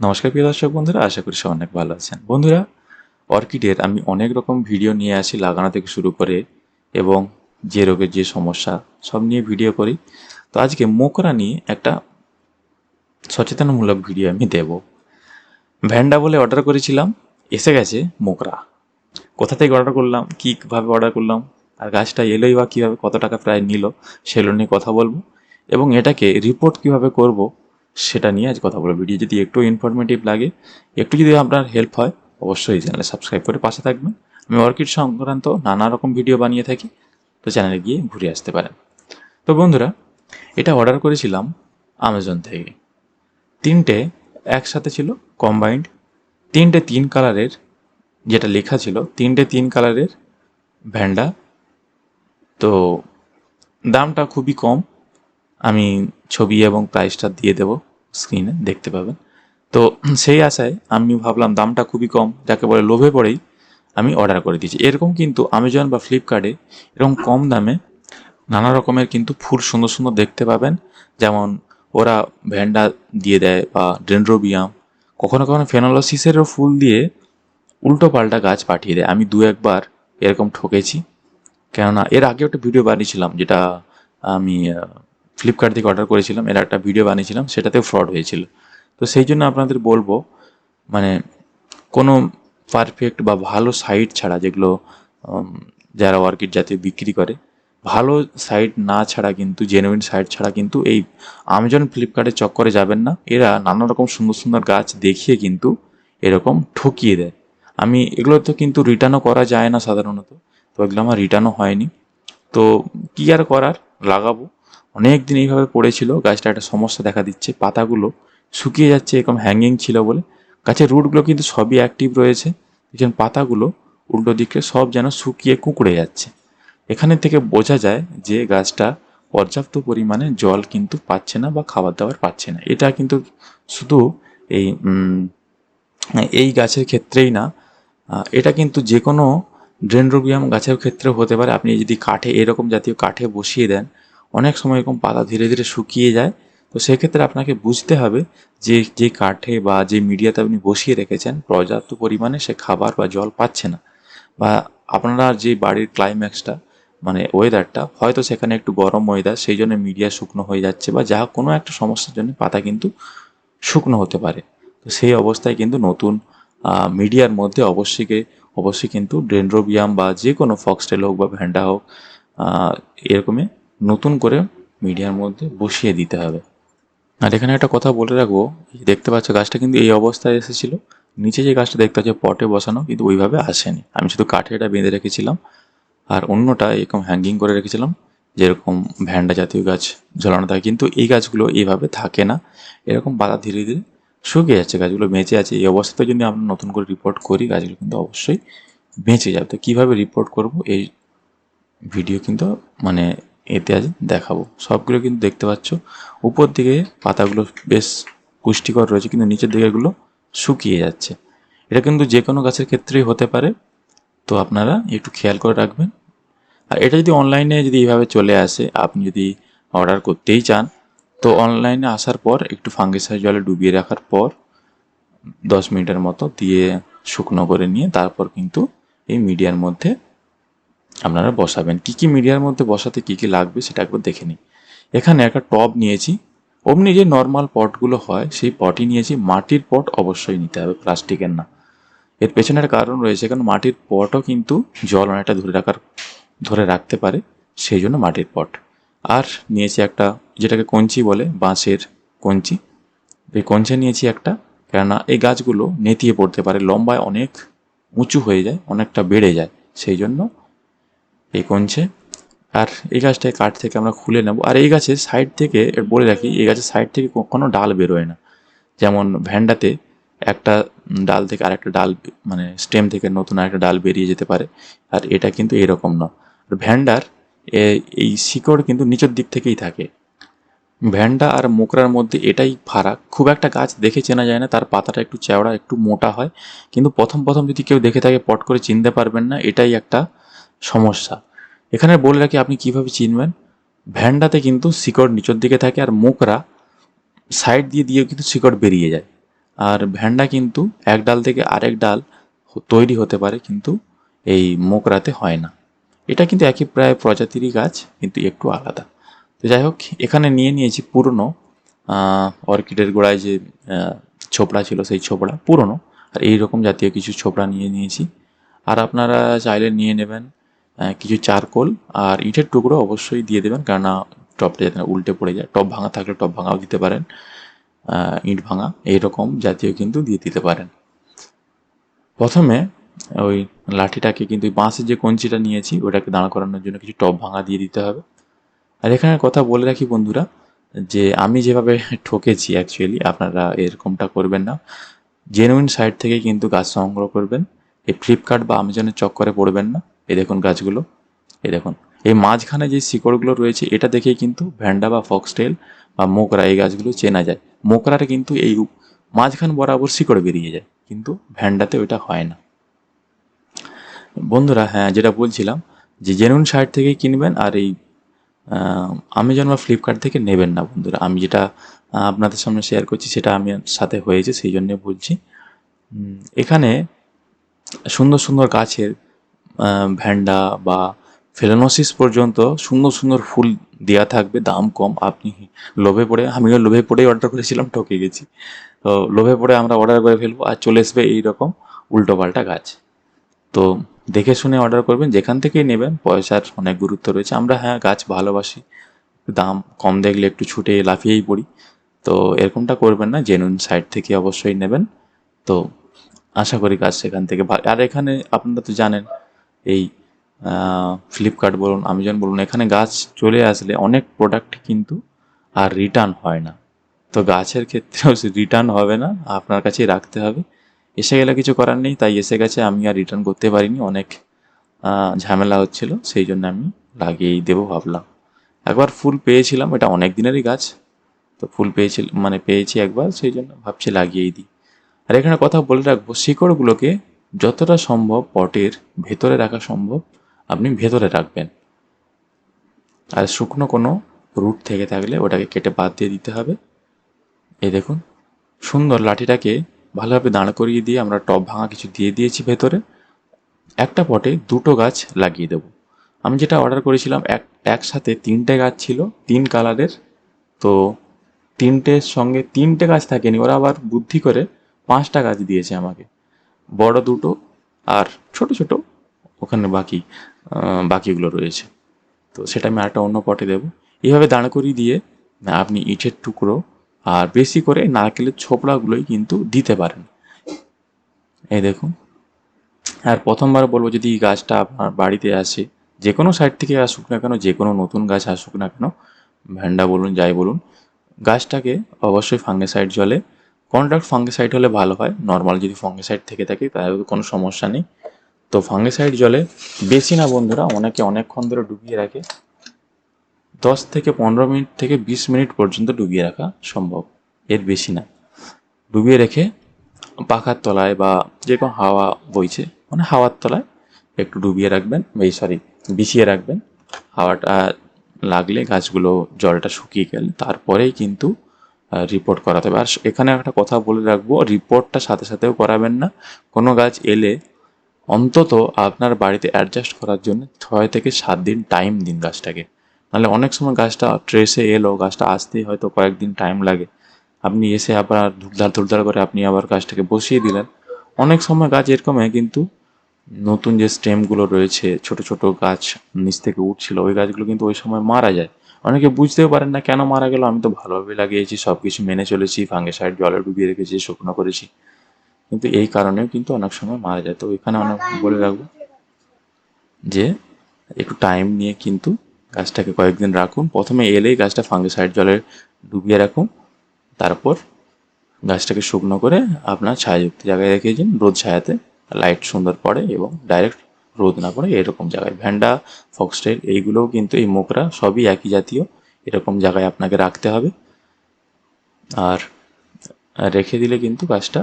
নমস্কার প্রিয় দর্শক বন্ধুরা, আশা করি সব অনেক ভালো আছেন। বন্ধুরা, অর্কিডের আমি অনেক রকম ভিডিও নিয়ে আসি লাগানো থেকে শুরু করে এবং যে রোগের যে সমস্যা সব নিয়ে ভিডিও করি। তো আজকে মোকরা নিয়ে একটা সচেতনমূলক ভিডিও আমি দেব। ভ্যান্ডা বলে অর্ডার করেছিলাম, এসে গেছে মোকরা। কোথা থেকে অর্ডার করলাম, কীভাবে অর্ডার করলাম, আর গাছটা এলোই বা কীভাবে, কত টাকা প্রায় নিল, সেগুলো নিয়ে কথা বলব। এবং এটাকে রিপোর্ট কীভাবে করব সেটা নিয়ে আজ কথা বলব। ভিডিও যদি একটু ইনফরমেটিভ লাগে, একটু যদি আপনার হেল্প হয়, অবশ্যই এই চ্যানেলে সাবস্ক্রাইব করে পাশে থাকবেন। আমি অর্কিড সংক্রান্ত নানা রকম ভিডিও বানিয়ে থাকি, তো চ্যানেলে গিয়ে ঘুরে আসতে পারেন। তো বন্ধুরা, এটা অর্ডার করেছিলাম আমাজন থেকে। তিনটে একসাথে ছিল কম্বাইন্ড তিনটে তিন কালারের যেটা লেখা ছিল, তিনটে তিন কালারের ভ্যান্ডা। তো দামটা খুবই কম। আমি ছবি এবং প্রাইসটা দিয়ে দেবো স্ক্রিনে দেখতে পাবেন। তো সেই আশায় আমি ভাবলাম দামটা খুবই কম, যাকে বলে লোভে পড়েই আমি অর্ডার করে দিয়েছি। এরকম কিন্তু অ্যামাজন বা ফ্লিপকার্টে এরকম কম দামে নানা রকমের কিন্তু ফুল সুন্দর সুন্দর দেখতে পাবেন। যেমন ওরা ভ্যান্ডা দিয়ে দেয় বা ডেন্ড্রোবিয়াম কখনো কখনো ফেনোলসিসেরও ফুল দিয়ে উল্টো পাল্টা গাছ পাঠিয়ে দেয়। আমি দু একবার এরকম ঠকেছি। কেননা এর আগে একটা ভিডিও বানিয়েছিলাম, যেটা আমি ফ্লিপকার্ট থেকে অর্ডার করেছিলাম, এর একটা ভিডিও বানিয়েছিলাম, সেটাতেও ফ্রড হয়েছিল। তো সেই জন্য আপনাদের বলব মানে কোনো পারফেক্ট বা ভালো সাইট ছাড়া যেগুলো যারা অর্কিড জাতীয় বিক্রি করে, ভালো সাইট না ছাড়া কিন্তু জেনুইন সাইট ছাড়া কিন্তু এই আমাজন ফ্লিপকার্টের চক্করে যাবেন না। এরা নানা রকম সুন্দর সুন্দর গাছ দেখিয়ে কিন্তু এরকম ঠকিয়ে দেয়। আমি এগুলো তো কিন্তু রিটার্নও করা যায় না সাধারণত, তো এগুলো আমার রিটার্নও হয়নি। তো কী আর করার? লাগাবো। অনেক দিন এইভাবে পড়েছিল, গাছটা একটা সমস্যা দেখা দিচ্ছে, পাতাগুলো শুকিয়ে যাচ্ছে, এরকম হ্যাঙ্গিং ছিল বলে। গাছের রুটগুলো কিন্তু সবই অ্যাক্টিভ রয়েছে, দেখছেন পাতাগুলো উল্টো দিকে সব যেন শুকিয়ে কুঁকড়ে যাচ্ছে। এখানে থেকে বোঝা যায় যে গাছটা পর্যাপ্ত পরিমাণে জল কিন্তু পাচ্ছে না বা খাবার দাবার পাচ্ছে না। এটা কিন্তু শুধু এই এই গাছের ক্ষেত্রেই না এটা কিন্তু যে কোনো ড্রেন্ড্রোবিয়াম গাছের ক্ষেত্রেও হতে পারে। আপনি যদি কাঠে, এরকম জাতীয় কাঠে বসিয়ে দেন অনেক সময় এরকম পাতা ধীরে ধীরে শুকিয়ে যায়। তো সেক্ষেত্রে আপনাকে বুঝতে হবে যে যে কাঠে বা যে মিডিয়াতে আপনি বসিয়ে রেখেছেন, পর্যাপ্ত পরিমাণে সে খাবার বা জল পাচ্ছে না। বা আপনারা যে বাড়ির ক্লাইম্যাক্সটা মানে ওয়েদারটা হয়তো সেখানে একটু গরম ওয়েদার সেই জন্য মিডিয়া শুকনো হয়ে যাচ্ছে বা যা কোনো একটা সমস্যার জন্য পাতা কিন্তু শুকনো হতে পারে। তো সেই অবস্থায় কিন্তু নতুন মিডিয়ার মধ্যে অবশ্যই অবশ্যই কিন্তু ডেন্ড্রোবিয়াম বা যে কোনো ফক্সটেল হোক বা ভ্যান্ডা হোক এরকমই নতুন করে মিডিয়ার মধ্যে বসিয়ে দিতে হবে। আর এখানে একটা কথা বলে রাখব দেখতে পাচ্ছ গাছটা কিন্তু এই অবস্থায় এসেছিল। নিচে যে গাছটা দেখতে পাচ্ছ পটে বসানো, কিন্তু ওইভাবে আসেনি। আমি শুধু কাঠে এটা বেঁধে রেখেছিলাম। আর অন্যটা এরকম হ্যাঙ্গিং করে রেখেছিলাম, যেরকম ভ্যান্ডা জাতীয় গাছ ঝোলানো থাকে। কিন্তু এই গাছগুলো এইভাবে থাকে না। এরকম পাতা ধীরে ধীরে শুকিয়ে যাচ্ছে, গাছগুলো বেঁচে আছে। এই অবস্থাতে যদি আমরা নতুন করে রিপোর্ট করি, গাছগুলো কিন্তু অবশ্যই বেঁচে যাবে। তো কীভাবে রিপোর্ট করব, এই ভিডিও কিন্তু মানে এতে আজ দেখাবো। সবগুলো কিন্তু দেখতে পাচ্ছ। উপর দিকে পাতাগুলো বেশ পুষ্টিকর রয়েছে, কিন্তু নিচের দিকে এগুলো শুকিয়ে যাচ্ছে। এটা কিন্তু যে কোনো গাছের ক্ষেত্রেই হতে পারে। তো আপনারা একটু খেয়াল করে রাখবেন। আর এটা যদি অনলাইনে যদি এইভাবে চলে আসে, আপনি যদি অর্ডার করতেই চান, তো অনলাইনে আসার পর একটু ফাঙ্গিসাইড জলে ডুবিয়ে রাখার পর দশ মিনিটের মতো দিয়ে শুকনো করে নিয়ে তারপর কিন্তু এই মিডিয়ার মধ্যে আপনারা বসাবেন। কি কি মিডিয়ার মধ্যে বসাতে কি কি লাগবে সেটা একবার দেখে নিই। এখানে একটা টব নিয়েছি। অমনি যে নর্মাল পটগুলো হয়, সেই পটই নিয়েছি। মাটির পট অবশ্যই নিতে হবে, প্লাস্টিকের না। এর পেছনের কারণ রয়েছে কারণ মাটির পটও কিন্তু জল অনেকটা ধরে রাখার, ধরে রাখতে পারে, সেই জন্য মাটির পট আর নিয়েছি একটা, যেটাকে কঞ্চি বলে, বাঁশের কঞ্চি। এই কঞ্চে নিয়েছি একটা, কেননা এই গাছগুলো নেতিয়ে পড়তে পারে, লম্বায় অনেক উঁচু হয়ে যায়, অনেকটা বেড়ে যায়, সেই জন্য এই কঞ্চে। আর এই গাছটায় কাঠ থেকে আমরা খুলে নেব। আর এই গাছের সাইড থেকে বলে রাখি, এই গাছের সাইড থেকে কখনো ডাল বেরোয় না। যেমন ভ্যান্ডাতে একটা ডাল থেকে আরেকটা ডাল মানে স্টেম থেকে নতুন আরেকটা ডাল বেরিয়ে যেতে পারে। আর এটা কিন্তু এরকম না আর ভ্যান্ডার এই শিকড় কিন্তু নিচের দিক থেকেই থাকে। ভ্যান্ডা আর মোকরার মধ্যে এটাই ফারাক। খুব একটা গাছ দেখে চেনা যায় না, তার পাতাটা একটু চওড়া একটু মোটা হয়। কিন্তু প্রথম প্রথম যদি কেউ দেখে থাকে, পট করে চিনতে পারবেন না, এটাই একটা সমস্যা। এখানে বলে রাখি, আপনি কীভাবে চিনবেন? ভ্যান্ডাতে কিন্তু শিকড় নিচের দিকে থাকে আর মোকরা সাইড দিয়ে দিয়েও কিন্তু শিকড় বেরিয়ে যায়। আর ভ্যান্ডা কিন্তু এক ডাল থেকে আরেক ডাল তৈরি হতে পারে, কিন্তু এই মোকরাতে হয় না। এটা কিন্তু একই প্রায় প্রজাতিরই গাছ, কিন্তু একটু আলাদা। তো যাই হোক, এখানে নিয়ে নিয়েছি পুরনো অর্কিডের গোড়ায় যে ছোবড়া ছিল সেই ছোবড়া পুরনো। আর এই রকম জাতীয় কিছু ছোবড়া নিয়ে নিয়েছি। আর আপনারা চাইলে নিয়ে নেবেন কিছু চারকোল আর ইটের টুকরো অবশ্যই দিয়ে দেবেন, কেননা টপটা যাতে উল্টে পড়ে যায়। টপ ভাঙা থাকলে টপ ভাঙাও দিতে পারেন ইট ভাঙা এইরকম জাতীয় কিন্তু দিয়ে দিতে পারেন। প্রথমে ওই লাঠিটাকে কিন্তু বাঁশের যে কঞ্চিটা নিয়েছি, ওটাকে দাঁড় করানোর জন্য কিছু টপ ভাঙা দিয়ে দিতে হবে। আর এখানে কথা বলে রাখি বন্ধুরা, যে আমি যেভাবে ঠকেছি অ্যাকচুয়ালি আপনারা এরকমটা করবেন না। জেনুইন সাইট থেকে কিন্তু গাছ সংগ্রহ করবেন, এই ফ্লিপকার্ট বা আমাজনের চক্করে পড়বেন না। এই দেখুন গাছগুলো, এই দেখুন। এই মাঝখানে যে শিকড়গুলো রয়েছে, এটা দেখেই কিন্তু ভ্যান্ডা বা ফক্সটেল বা মোকরা এই গাছগুলো চেনা যায়। মোকরার কিন্তু এই মাঝখান বরাবর শিকড় বেরিয়ে যায়, কিন্তু ভ্যান্ডাতে ওইটা হয় না। বন্ধুরা হ্যাঁ যেটা বলছিলাম যে জেনুইন সাইট থেকেই কিনবেন আর এই আমেজন বা ফ্লিপকার্ট থেকে নেবেন না বন্ধুরা। আমি যেটা আপনাদের সামনে শেয়ার করছি সেটা আমি সাথে হয়েছে, সেই জন্য বলছি। এখানে সুন্দর সুন্দর গাছের ভ্যান্ডা বা ফেলানোসিস পর্যন্ত সুন্দর সুন্দর ফুল দেওয়া থাকবে, দাম কম। আপনি লোভে পড়ে, আমিও লোভে পড়েই অর্ডার করেছিলাম, ঠকে গেছি। তো লোভে পড়ে আমরা অর্ডার করে ফেলব আর চলে আসবে এইরকম উল্টোপাল্টা গাছ তো দেখে শুনে অর্ডার করবেন, যেখান থেকেই নেবেন, পয়সার অনেক গুরুত্ব রয়েছে। আমরা হ্যাঁ গাছ ভালোবাসি, দাম কম দেখলে একটু ছুটে লাফিয়েই পড়ি। তো এরকমটা করবেন না জেনুইন সাইট থেকে অবশ্যই নেবেন। তো আশা করি গাছ সেখান থেকে আর এখানে আপনারা তো জানেন এই ফ্লিপকার্ট বলুন আমাজন বলুন, এখানে গাছ চলে আসলে অনেক প্রোডাক্ট কিন্তু আর রিটার্ন হয় না। তো গাছের ক্ষেত্রেও রিটার্ন হবে না, আপনার কাছেই রাখতে হবে। এসে গেলে কিছু করার নেই, তাই এসে গেছে, আমি আর রিটার্ন করতে পারিনি, অনেক ঝামেলা হচ্ছিল, সেই জন্য আমি লাগিয়েই দেবো ভাবলাম। একবার ফুল পেয়েছিলাম, এটা অনেক দিনেরই গাছ, তো ফুল পেয়েছিল মানে পেয়েছি একবার, সেই জন্য ভাবছি লাগিয়েই দিই। আর এখানে কথা বলে রাখব, শিকড়গুলোকে যতটা সম্ভব পটের ভেতরে রাখা সম্ভব, আপনি ভেতরে রাখবেন। আর শুকনো কোনো রুট থেকে থাকলে ওটাকে কেটে বাদ দিয়ে দিতে হবে। এই দেখুন, সুন্দর লাঠিটাকে ভালোভাবে দাঁড় করিয়ে দিয়ে আমরা টব ভাঙা কিছু দিয়ে দিয়েছি ভেতরে। একটা পটে দুটো গাছ লাগিয়ে দেবো। আমি যেটা অর্ডার করেছিলাম, এক, একসাথে তিনটে গাছ ছিল, তিন কালারের। তো তিনটের সঙ্গে তিনটে গাছ থাকেনি, ওরা আবার বুদ্ধি করে পাঁচটা গাছ দিয়েছে আমাকে। বড় দুটো আর ছোট ছোট ওখানে বাকি বাকিগুলো রয়েছে। তো সেটা আমি আরেকটা অন্য পটে দেবো। এইভাবে দাঁড় করিয়ে দিয়ে আপনি ইটের টুকরো আর বেশি করে নারকেলের ছোবড়াগুলোই কিন্তু দিতে পারেন। এই দেখুন। আর প্রথমবার বলব, যদি গাছটা আপনার বাড়িতে আসে, যে কোনো সাইড থেকে আসুক না কেন, যে কোনো নতুন গাছ আসুক না কেন ভ্যান্ডা বলুন, যাই বলুন, গাছটাকে অবশ্যই ফাঙ্গিসাইড জলে কন্ট্রাক্ট ফাঙ্গিসাইড হলে ভালো হয়। নর্মাল যদি ফাঙ্গিসাইড থেকে থাকে, তাহলে কোনো সমস্যা নেই। তো ফাঙ্গিসাইড জলে বেশি না বন্ধুরা, অনেকে অনেকক্ষণ ধরে ডুবিয়ে রাখে। দশ থেকে পনেরো মিনিট থেকে বিশ মিনিট পর্যন্ত ডুবিয়ে রাখা সম্ভব। এর বেশি না। ডুবিয়ে রেখে পাখার তলায় বা যে কোনো হাওয়া বইছে মানে হাওয়ার তলায় একটু ডুবিয়ে রাখবেন। এই সরি বিছিয়ে রাখবেন। হাওয়াটা লাগলে গাছগুলো জলটা শুকিয়ে গেলে, তারপরেই কিন্তু রিপোর্ট করাতে হবে। আর এখানে একটা কথা বলে রাখব রিপোর্টটা সাথে সাথেও করাবেন না। কোনো গাছ এলে অন্তত আপনার বাড়িতে অ্যাডজাস্ট করার জন্য ছয় থেকে সাত দিন টাইম দিন গাছটাকে। নাহলে অনেক সময় গাছটা ট্রেসে এলো, গাছটা আসতেই হয়তো কয়েকদিন টাইম লাগে। আপনি এসে আবার ধুলধার ধুলধার করে আপনি আবার গাছটাকে বসিয়ে দিলেন। অনেক সময় গাছ এরকম হয় কিন্তু নতুন যে স্টেমগুলো রয়েছে, ছোট ছোট গাছ নিচ থেকে উঠছিল, ওই গাছগুলো কিন্তু ওই সময় মারা যায়। অনেকে বুঝতেও পারেন না কেন মারা গেল। আমি তো ভালোভাবে লাগিয়েছি সব কিছু মেনে চলেছি, ফাঙ্গিসাইড জলে ডুবিয়ে রেখেছি, শুকনো করেছি। কিন্তু এই কারণেও কিন্তু অনেক সময় মারা যায়। তো এখানে অনেক বলে রাখব যে, একটু টাইম নিয়ে কিন্তু গাছটাকে কয়েকদিন রাখুন। প্রথমে এলেই গাছটা ফাঙ্গিসাইড জলে ডুবিয়ে রাখুন। তারপর গাছটাকে শুকনো করে আপনার ছায়াযুক্ত জায়গায় রেখে দিন, রোদ ছায়াতে। লাইট সুন্দর পড়ে এবং ডাইরেক্ট রোদ না পড়ে এরকম জায়গায়। ভ্যান্ডা ফক্সটেল, এইগুলোও কিন্তু এই মোকরা সবই একই জাতীয়। এরকম জায়গায় আপনাকে রাখতে হবে। আর রেখে দিলে কিন্তু গাছটা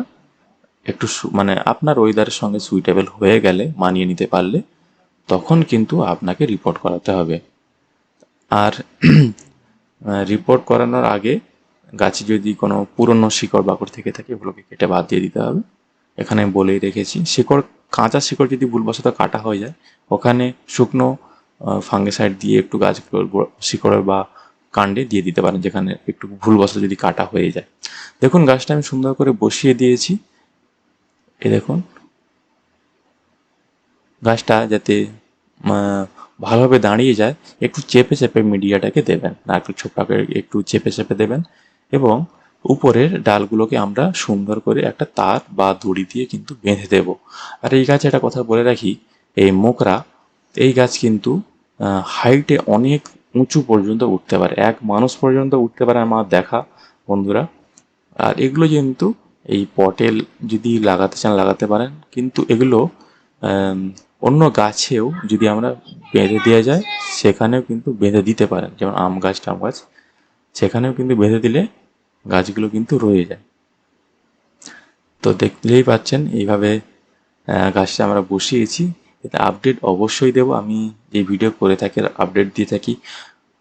একটু মানে আপনার ওয়েদারের সঙ্গে সুইটেবল হয়ে গেলে, মানিয়ে নিতে পারলে, তখন কিন্তু আপনাকে রিপোর্ট করাতে হবে। আর রিপোর্ট করানোর আগে গাছে যদি কোনো পুরনো শিকড় বাকড় থেকে থাকে, ওগুলোকে কেটে বাদ দিয়ে দিতে হবে। এখানে বলেই রেখেছি। শিকড়, কাঁচা শিকড় যদি ভুলবশত কাটা হয়ে যায়, ওখানে শুকনো ফাঙ্গিসাইড দিয়ে একটু গাছ শিকড়ে বা কাণ্ডে দিয়ে দিতে পারেন, যেখানে একটু ভুলবশত যদি কাটা হয়ে যায়। দেখুন, গাছটা আমি সুন্দর করে বসিয়ে দিয়েছি। এ দেখুন। গাছটা যাতে ভালোভাবে দাঁড়িয়ে যায়, একটু চেপে চেপে মিডিয়াটাকে দেবেন না একটু ছোপটাকে একটু চেপে চেপে দেবেন, এবং উপরের ডালগুলোকে আমরা সুন্দর করে একটা তার বা দড়ি দিয়ে কিন্তু বেঁধে দেব। আর এই গাছে একটা কথা বলে রাখি, এই মোকরা, এই গাছ কিন্তু হাইটে অনেক উঁচু পর্যন্ত উঠতে পারে। এক মানুষ পর্যন্ত উঠতে পারে আমার দেখা, বন্ধুরা। আর এগুলো কিন্তু এই পটেল যদি লাগাতে চান, লাগাতে পারেন। কিন্তু এগুলো অন্য গাছেও যদি আমরা বেঁধে দেওয়া যায়, সেখানেও কিন্তু বেঁধে দিতে পারেন। যেমন আম গাছ, টাম গাছ, সেখানেও কিন্তু বেঁধে দিলে গাছগুলো কিন্তু রয়ে যায়। তো দেখলেই পাচ্ছেন, এইভাবে গাছটা আমরা বসিয়েছি। এতে আপডেট অবশ্যই দেব। আমি যে ভিডিও করে থাকি আপডেট দিয়ে থাকি।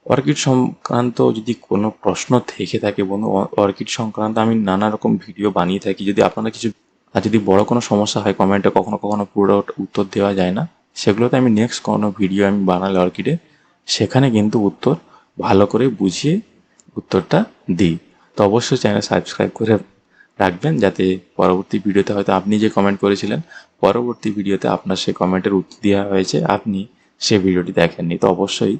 অর্কিড সংক্রান্ত যদি কোনো প্রশ্ন থেকে থাকে বন্ধু অর্কিড সংক্রান্ত আমি নানা রকম ভিডিও বানিয়ে থাকি। যদি আপনারা কিছু, আর যদি বড় কোনো সমস্যা হয় কমেন্টে কখনো কখনো পুরো উত্তর দেওয়া যায় না। সেগুলোতে আমি নেক্সট কোনো ভিডিও আমি বানালে অর্কিডে সেখানে কিন্তু উত্তর ভালো করে বুঝিয়ে উত্তরটা দিই। তো অবশ্যই চ্যানেল সাবস্ক্রাইব করে রাখবেন যাতে পরবর্তী ভিডিওতে হয়তো আপনি যে কমেন্ট করেছিলেন, পরবর্তী ভিডিওতে আপনার সেই কমেন্টের উত্তর দেওয়া হয়েছে, আপনি সেই ভিডিওটি দেখেননি। তো অবশ্যই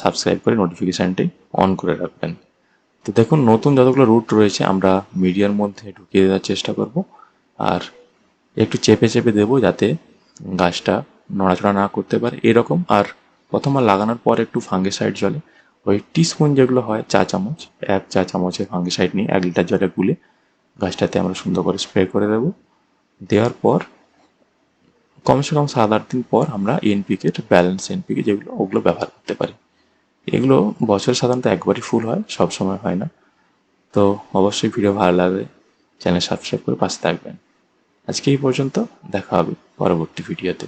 সাবস্ক্রাইব করে নোটিফিকেশানটি অন করে রাখবেন। তো দেখুন, নতুন যতগুলো রুট রয়েছে, আমরা মিডিয়ার মধ্যে ঢুকিয়ে দেওয়ার চেষ্টা করব। আর একটু চেপে চেপে দেবো যাতে গাছটা নড়াচড়া না করতে পারে। এরকম, আর প্রথমবার লাগানোর পর একটু ফাঙ্গে ফাঙ্গিসাইড জলে ওই টিস্পুন যেগুলো হয় চা চামচ, এক চা চামচের ফাঙ্গিসাইড নিয়ে এক লিটার জলে গুলে গাছটাতে আমরা সুন্দর করে স্প্রে করে দেবো। দেওয়ার পর কমসে কম সাত আট দিন পর আমরা এনপিকে ব্যালেন্স এনপিকে যেগুলো, ওগুলো ব্যবহার করতে পারি। এগুলো বছরে সাধারণত একবারই ফুল হয়, সব সময় হয় না। তো অবশ্যই ভিডিও ভালো লাগবে চ্যানেল সাবস্ক্রাইব করে পাশে থাকবেন। আজকে এই পর্যন্ত, দেখা হবে পরবর্তী ভিডিওতে।